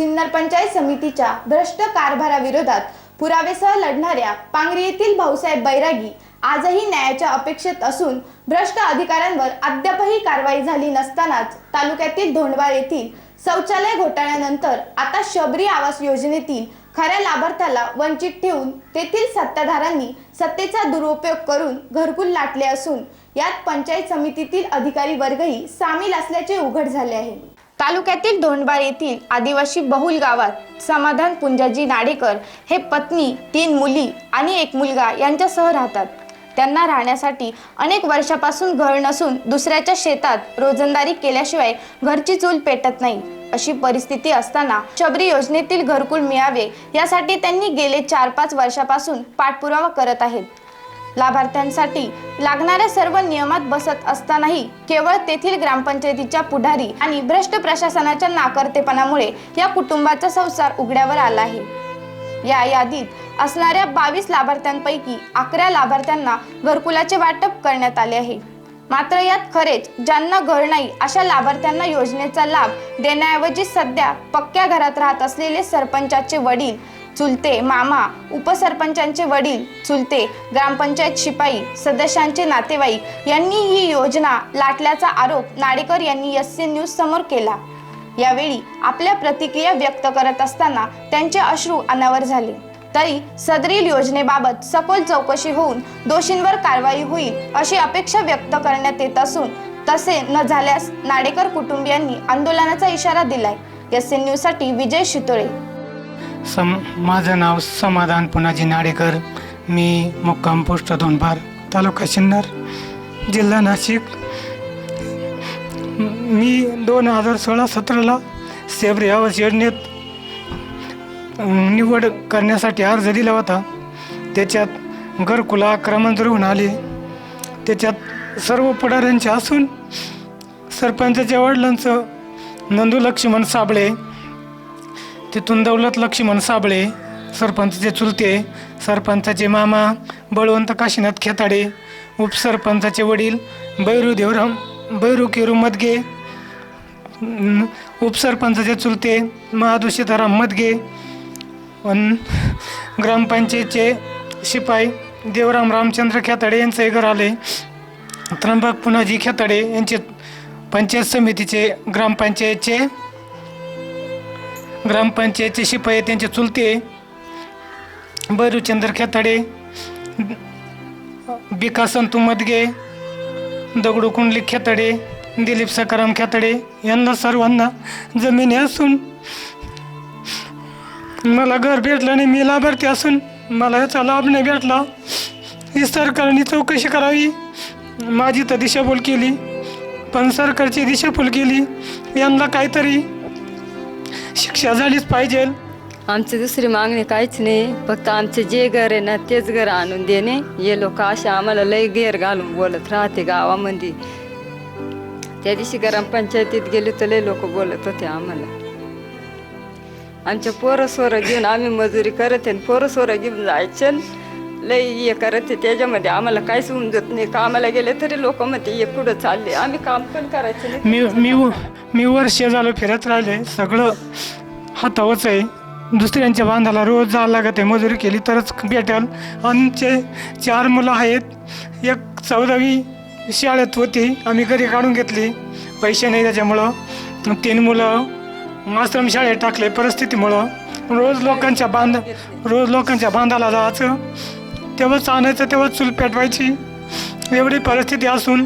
सिन्नर पंचायत समितीच्या भ्रष्ट कारभाराविरोधात पुरावेसह लढणाऱ्या पांगरी येथील भाऊसाहेब बैरागी आजही न्यायाच्या अपेक्षेत असून भ्रष्ट अधिकाऱ्यांवर अद्यापही कारवाई झाली नसतानाच तालुक्यातील धोंडवाळ येथील शौचालय घोटाळ्यानंतर आता शबरी आवास योजनेतील खऱ्या लाभार्थ्याला वंचित ठेवून तेथील सत्ताधाऱ्यांनी सत्तेचा दुरुपयोग करून घरकुल लाटले असून यात पंचायत समितीतील अधिकारी वर्गही सामील असल्याचे उघड झाले आहे. तालुक्यातील धोंडबार येथील आदिवासी बहुल गावात समाधान पुंजाजी नाडेकर हे पत्नी तीन मुली आणि एक मुलगा यांच्यासह राहतात. त्यांना राहण्यासाठी अनेक वर्षापासून घर नसून दुसऱ्याच्या शेतात रोजंदारी केल्याशिवाय घरची चूल पेटत नाही. अशी परिस्थिती असताना शबरी योजनेतील घरकुल मिळावे यासाठी त्यांनी गेले चार पाच वर्षापासून पाठपुरावा करत आहेत. लाभार्थ्यांसाठी लागणाऱ्या सर्व नियमात बसत असतानाही केवळ तेथील ग्रामपंचायतीच्या पुढारी आणि भ्रष्ट प्रशासनाच्या नाकर्तेपणामुळे या कुटुंबाचा संसार उघड्यावर आला आहे. या यादीत असणाऱ्या बावीस लाभार्थ्यांपैकी अकरा लाभार्थ्यांना घरकुलाचे वाटप करण्यात आले आहे. मात्र यात खरेच ज्यांना घर नाही अशा लाभार्थ्यांना योजनेचा लाभ देण्याऐवजी सध्या पक्क्या घरात राहत असलेले सरपंचाचे वडील चुलते मामा उपसरपंचांचे वडील चुलते ग्रामपंचायत शिपाई सदस्यांचे नातेवाईक यांनी ही योजना लाटल्याचा आरोप नाडेकर यांनी एस सी न्यूज समोर केला. यावेळी आपल्या प्रतिक्रिया व्यक्त करत असताना त्यांचे अश्रू अनावर झाले. तरी सदरील योजनेबाबत सखोल चौकशी होऊन दोषींवर कारवाई होईल अशी अपेक्षा व्यक्त करण्यात येत असून तसे न झाल्यास नाडेकर कुटुंबियांनी आंदोलनाचा इशारा दिलाय. S N Vijay Shitole. सम माझं नाव समाधान पुनाजी नाडेकर. मी मुक्काम पोस्ट दोनपार तालुका सिन्नर जिल्हा नाशिक. मी दोन हजार सोळा सतराला सेब्री आवास योजनेत निवड करण्यासाठी अर्ज दिला होता. त्याच्यात घरकुला आक्रमण होऊन आले. त्याच्यात सर्व पुढाऱ्यांचे असून सरपंचाच्या वडिलांचं नंदू लक्ष्मण साबळे तिथून दौलत लक्ष्मण साबळे सरपंचाचे चुलते सरपंचाचे मामा बळवंत काशीनाथ खेताडे उपसरपंचाचे वडील बैरू देवराम बैरू केरू मदगे उपसरपंचाचे चुलते महादू सीताराम मदगे ग्रामपंचायतचे शिपाई देवराम रामचंद्र खेताडे यांचे घर आले. त्र्यंबक पुनाजी खेताडे यांचे पंचायत समितीचे ग्रामपंचायतचे ग्रामपंचायतचे शिपाई त्यांचे चुलते बैरूचंद्र खेताडे बिका संतू मदगे दगडू कुंडली खेताडे दिलीप सकाराम खेताडे यांना सर्वांना जमिनी असून मला घर भेटलं आणि मी लाभार्थी असून मला याचा लाभ नाही भेटला. ही सरकारने चौकशी करावी. माझी तर दिशाभूल केली पण सरकारची दिशाभूल केली. यांना काहीतरी शिक्षा झालीच पाहिजे. आमची दुसरी मागणी काहीच नाही. फक्त आमचे जे घर आहे ना तेच घर आणून देणे. हे लोक असे आम्हाला लय गेर घालून बोलत राहते गावामध्ये. त्या दिवशी ग्रामपंचायतीत गेले तर लय लोक बोलत होते आम्हाला. आमच्या पोरं सोरं घेऊन आम्ही मजुरी करत आहे पोरं सोरं घेऊन जायचं लई हे करत त्याच्यामध्ये आम्हाला काहीच समजत नाही. कामाला गेले तरी लोक म्हणते हे पुढं चालले? आम्ही काम पण करायचं नाही. मी मी मी वर्ष झालं फिरत राहिले. सगळं हातावच आहे. दुसऱ्यांच्या बांधाला रोज जायला लागत आहे. मजुरी केली तरच भेटेल. आमचे चार मुलं आहेत. एक चौदावी शाळेत होती. आम्ही घरी काढून घेतली. पैसे नाही त्याच्यामुळं. तीन मुलं आश्रम शाळेत टाकले परिस्थितीमुळं. रोज लोकांच्या बांध रोज लोकांच्या बांधाला जायचं. तेव्हाच आणायचं तेव्हाच चूल पेटवायची. एवढी परिस्थिती असून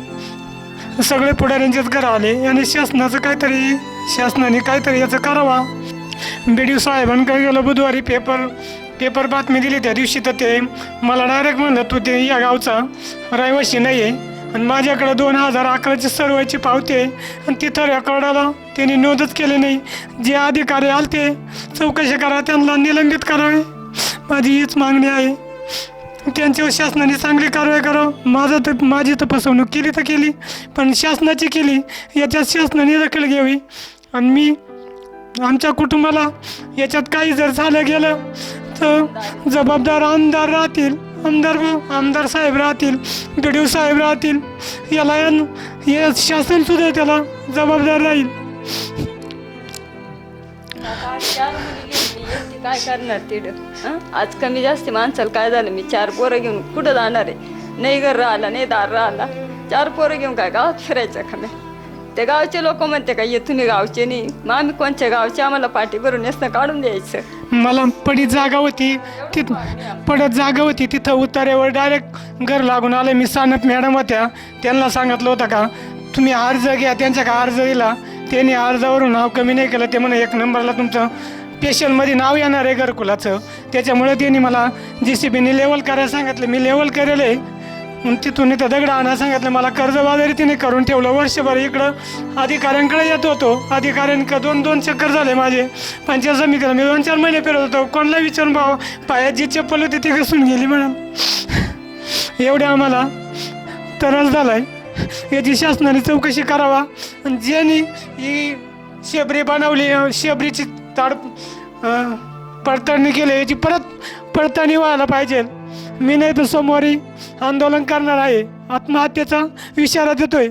सगळे पुढाऱ्यांचेच घर आले. आणि शासनाचं काहीतरी शासनाने काहीतरी याचं करावा. बी डी साहेबांकडे गेलो बुधवारी पेपर पेपर बातमी दिली. त्या दिवशी तर ते मला डायरेक्ट म्हणलं तू ते या गावचा रहिवाशी नाही आहे आणि माझ्याकडे दोन हजार अकराची सर्वाची पावते आणि तिथं रेकॉर्डाला त्यांनी नोंदच केली नाही. जे अधिकारी आलते चौकशी करा त्यांना निलंबित करावे. माझी हीच मागणी आहे. त्यांच्यावर शासनाने चांगली कारवाई करावं. माझं तर माझी तर फसवणूक केली तर केली पण शासनाची केली याच्यात शासनाने दखल घ्यावी. आणि मी आमच्या कुटुंबाला याच्यात काही जर झालं गेलं तर जबाबदार आमदार राहतील आमदार आमदार साहेब राहतील बी डी साहेब राहतील. याला या शासनसुद्धा त्याला जबाबदार राहील. चार मुली घेऊन मी एकटी काय करणार तिथं आज कमी जास्त माणसाला काय झालं? मी चार पोरं घेऊन कुठं जाणार आहे? नाही घर राहिला नाही दार राहिला. चार पोरं घेऊन काय गावात फिरायचं का मी? ते गावचे लोक म्हणते का ये तुम्ही गावचे नाही. मग आम्ही कोणच्या गावचे? आम्हाला पाठी भरून नेसणं काढून द्यायचं. मला पडीत जागा होती. तिथ पडत जागा होती. तिथं उतार्यावर डायरेक्ट घर लागून आले. मी सानप मॅडम होत्या. त्यांना सांगितलं होतं का तुम्ही अर्ज घ्या. त्यांच्या का अर्ज दिला? त्यांनी अर्जावरून नाव कमी नाही केलं ते म्हणे एक नंबरला तुमचं स्पेशलमध्ये नाव येणार आहे घरकुलाचं. त्याच्यामुळे त्यांनी मला जी सी बीने लेवल करायला सांगितलं. मी लेवल करेल आहे. मग तिथून इथं दगड आणायला सांगितलं. मला कर्जबाजारी तिने करून ठेवलं. वर्षभर इकडं अधिकाऱ्यांकडे येत होतो. अधिकाऱ्यांकडे दोन दोन चक्कर झाले माझे. पंचायत समितीला मी दोन चार महिने फिरत होतो. कोणाला विचारून भाव पायात जी चप्पल होती ती घसून गेली मॅडम एवढे आम्हाला त्रास आहे याची शासनाने चौकशी करावा. ज्यांनी ही शेबरी बनवली शेबरीची ताड पडताळणी केली याची परत पडताळणी व्हायला पाहिजे. मी नाही तर सोमवारी आंदोलन करणार आहे. आत्महत्येचा इशारा देतोय.